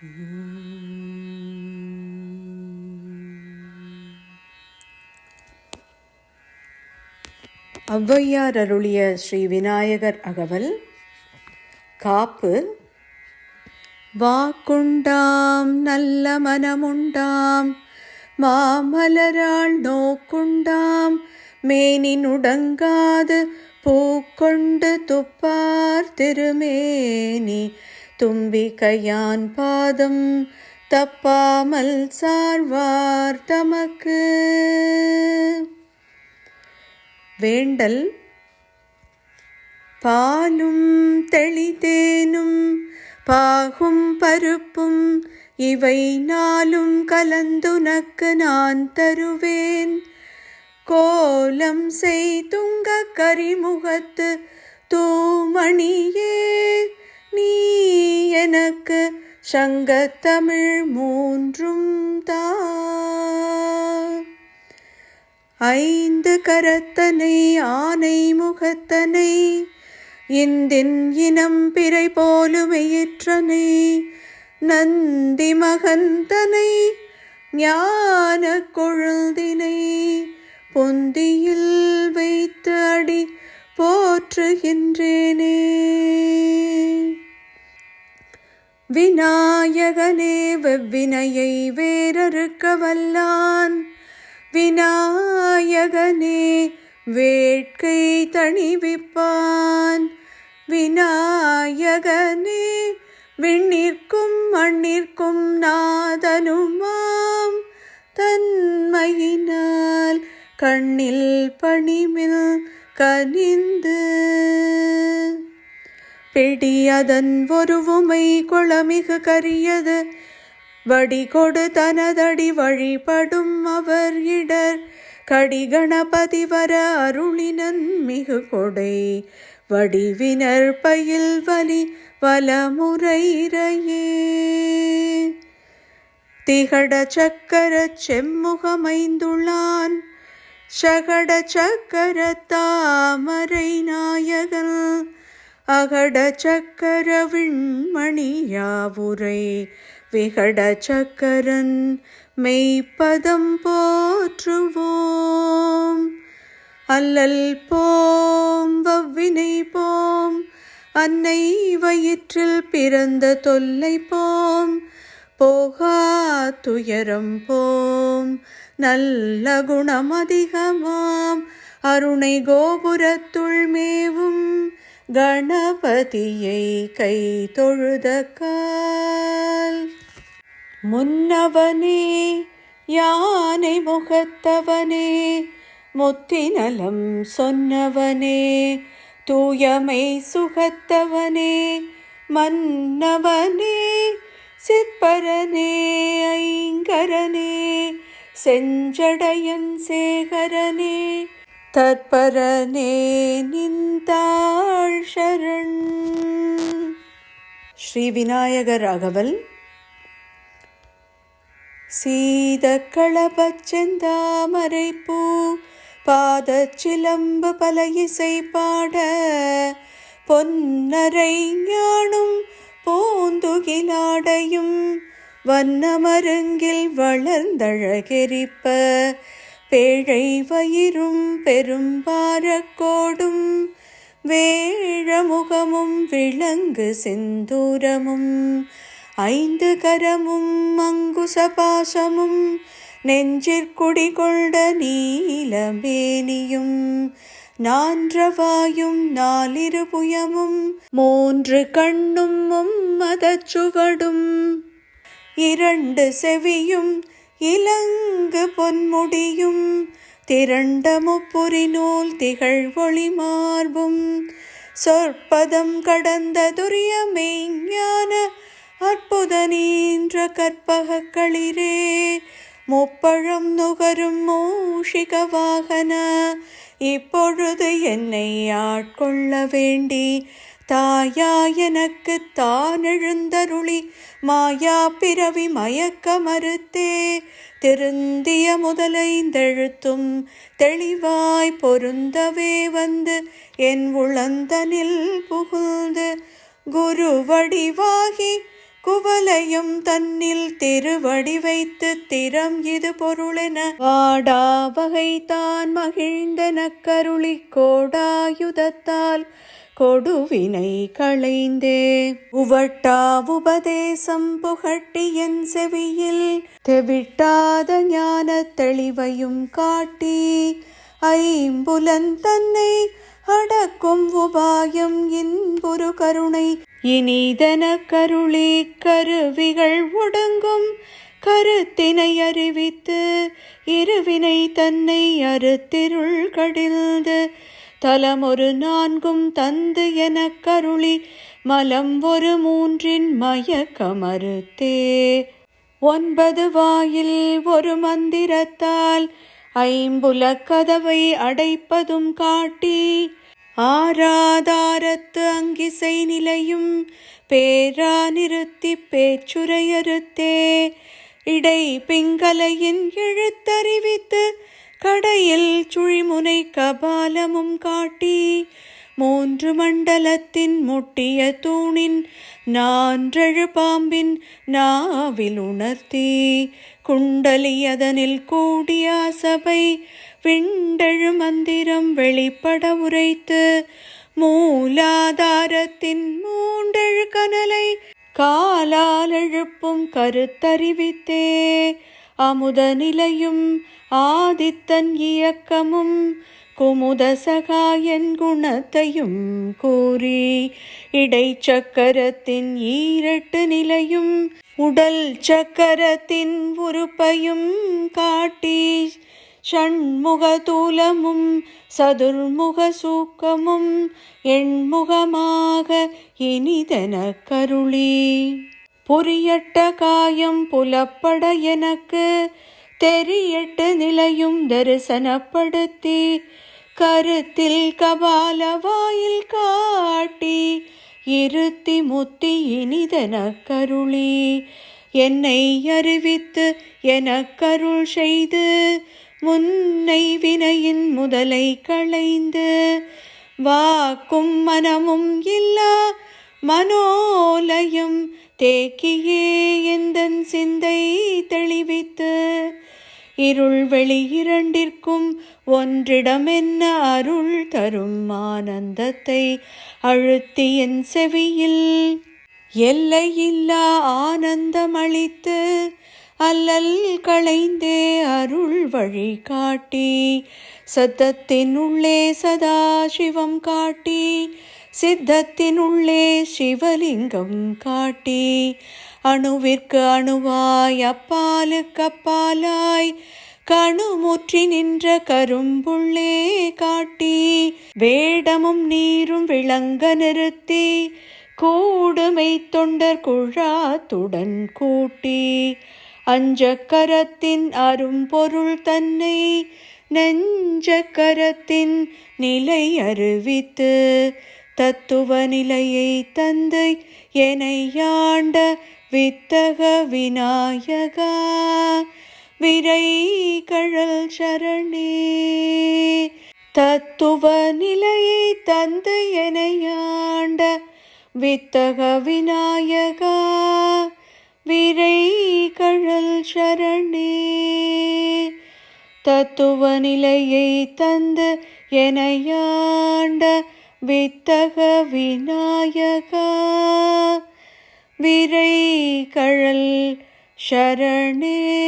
ஔவையார் அருளிய ஸ்ரீ விநாயகர் அகவல் காப்பு. வாக்குண்டாம் நல்ல மனமுண்டாம் மாமலரால் நோக்குண்டாம் மேனினுடங்காது பூக்கொண்டு துப்பார் திருமேனி. தும்பிக்கையான் பாதம் தப்பாமல் சார்வார் தமக்கு. வேண்டல் பாலும் தெளிதேனும் பாகும் பருப்பும் இவை நாளும் கலந்துனக்கு நான் தருவேன். கோலம் செய்துங்க கரிமுகத்து தூமணியே நீ எனக்கு சங்கத்தமிழ் மூன்றும் தா. ஐந்து கரத்தனை ஆனை முகத்தனை இந்தின் இனம் பிறை போலுமையிற்றனை நந்தி மகந்தனை ஞான கொழுந்தினை பொந்தியில் வைத்து அடி போற்றுகின்றேனே. விநாயகனே வெவ்வினையை வேறறுக்க வல்லான் விநாயகனே வேட்கை தணிவிப்பான். விநாயகனே விண்ணிற்கும் மண்ணிற்கும் நாதனுமாம். தன்மையினால் கண்ணில் பணிமில் கனிந்து பிடி அதன் ஒருவுமை குளமிகு கரியது. வடிகொடு தனதடி வழிபடும் அவர் இடர். கடிகணபதி வர அருளினன் மிகு கொடை. வடிவினர் பயில் வலி வலமுறையிறையே. திகட சக்கர செம்முகமைந்துள்ளான். சகட சக்கர தாமரை நாயகன். அகட சக்கர விண்மணியாவுரை விகட சக்கரன் மெய்ப்பதம் போற்றுவோம். அல்லல் போம் வவ்வினை போம் அன்னை வயிற்றில் பிறந்த தொல்லை போம் போகா துயரம் போம் நல்ல குணம் அதிகமாம் அருணை கோபுரத்துள் மேவும் கணபதியை கை தொழுத கால். முன்னவனே யானை முகத்தவனே முத்தினலம் சொன்னவனே தூயமை சுகத்தவனே மன்னவனே சிற்பரனே ஐங்கரனே செஞ்சடையன் சேகரனே தற்பரனே நிந்தாள் சரண். ஸ்ரீ விநாயகர் அகவல். சீத களபச்செந்தாமரை பூ பாத சிலம்பு பல இசை பாட பொன்னரை ஞானும் பூந்துகிலாடையும் வண்ணமருங்கில் வளர்ந்தழகெரிப்ப பேழை வயிறும் பெரும்பாரக்கோடும் வேழமுகமும் விளங்கு செந்தூரமும் ஐந்து கரமும் மங்குசபாசமும் நெஞ்சிற்குடி கொண்ட நீலமேனியும் நான்றவாயும் நாலிரு புயமும் மூன்று கண்ணும் மதச்சுவடும் இரண்டு செவியும் இலங்கு பொன்முடியும் திரண்ட முப்புரி நூல் திகழ் ஒளி மார்பும். சொற்பதம் கடந்த துரிய மெய்ஞான அற்புத நீன்ற கற்பக களிரே முப்பழம் நுகரும் மூஷிக வாகன இப்பொழுது என்னை ஆட்கொள்ள வேண்டி தாயா எனக்கு தான் எழுந்தருளி மாயா பிறவி மயக்க மறுத்தே. திருந்திய முதலைந்தெழுத்தும் தெளிவாய் பொருந்தவே வந்து என் உளந்தனில் புகுந்து குரு வடிவாகி குவலையும் தன்னில் திருவடி வைத்து திறம் இது பொருளென வாடா வகை தான் மகிழ்ந்தன கருளி கோடாயுதத்தால் கொடுவினை களைந்தே. உவட்டா உபதேசம் புகட்டி என் செவியில் தெவிட்டாத ஞான தெளிவையும் காட்டி ஐம்புலன் தன்னை அடக்கும் உபாயம் இன்புரு கருணை. இனிதன கருளே கருவிகள் ஒடுங்கும். கருத்தினை அறிவித்து இருவினை தன்னை அறுத்திருள் கடிழ்ந்து தலமொரு நான்கும் தந்து என கருளி மலம் ஒரு மூன்றின் மயக்கமறுத்தே. ஒன்பது வாயில் ஒரு மந்திரத்தால் ஐம்புல கதவை அடைப்பதும் காட்டி ஆராதாரத்து அங்கிசை நிலையும் பேரா நிறுத்தி பேச்சுரையறுத்தே இடை பிங்கலையின் எழுத்தறிவித்து கடையில் சுழிமுனை கபாலமும் காட்டி மூன்று மண்டலத்தின் முட்டிய தூணின் நான்றழு பாம்பின் நாவில் உணர்த்தி குண்டலி அதனில் கூடிய சபை விண்டழு மந்திரம் வெளிப்பட உரைத்து மூலாதாரத்தின் மூன்றழு கனலை காலால் எழுப்பும் கருத்தறிவித்தே அமுத நிலையும் ஆதித்தன் இயக்கமும் குமுதசகாயன் குணத்தையும் கூறி இடைச்சக்கரத்தின் ஈரட்டு நிலையும் உடல் சக்கரத்தின் உறுப்பையும் காட்டி ஷண்முக தூலமும் சதுர்முக சூக்கமும் எண்முகமாக இனிதன கருளி. பொரியட்ட காயம் புலப்பட எனக்கு தெரியட்டு நிலையும் தரிசனப்படுத்தி கருத்தில் கபால வாயில் காட்டி இருத்தி முத்தி இனிதன கருளி. என்னை அறிவித்து எனக்கருள் செய்து முன்னை வினையின் முதலை களைந்து. வாக்கும் மனமும் இல்லா மனோலயம் தேக்கியே. எந்தன் சிந்தை தெளிவித்து இருள் வெளி இரண்டிற்கும் ஒன்றிடமென்ன அருள் தரும் ஆனந்தத்தை அழுத்தி என் செவியில்? எல்லையில்லா ஆனந்தமளித்து அல்லல் களைந்தே அருள் வழி காட்டி சத்தத்தின் உள்ளே சதா சிவம் காட்டி சித்தத்தினுள்ளே சிவலிங்கம் காட்டி அணுவிற்கு அணுவாய் அப்பாலுக்கு அப்பாலாய் கணுமுற்றி நின்ற கரும்புள்ளே காட்டி வேடமும் நீரும் விளங்க நிறுத்தி கூடுமை தொண்டர் குழாத்துடன் கூட்டி அஞ்சக்கரத்தின் அரும்பொருள் தன்னை நெஞ்சக்கரத்தின் நிலை அறிவித்து தத்துவ நிலையை தந்து எனையாண்ட வித்தக விநாயகா. விரை கழல் சரணே. தத்துவ நிலையை தந்து எனையாண்ட வித்தக விநாயகா. விரை கழல் சரணே. தத்துவ நிலையை தந்து எனையாண்ட வித்தக விநாயகா. விரை கழல் சரணே.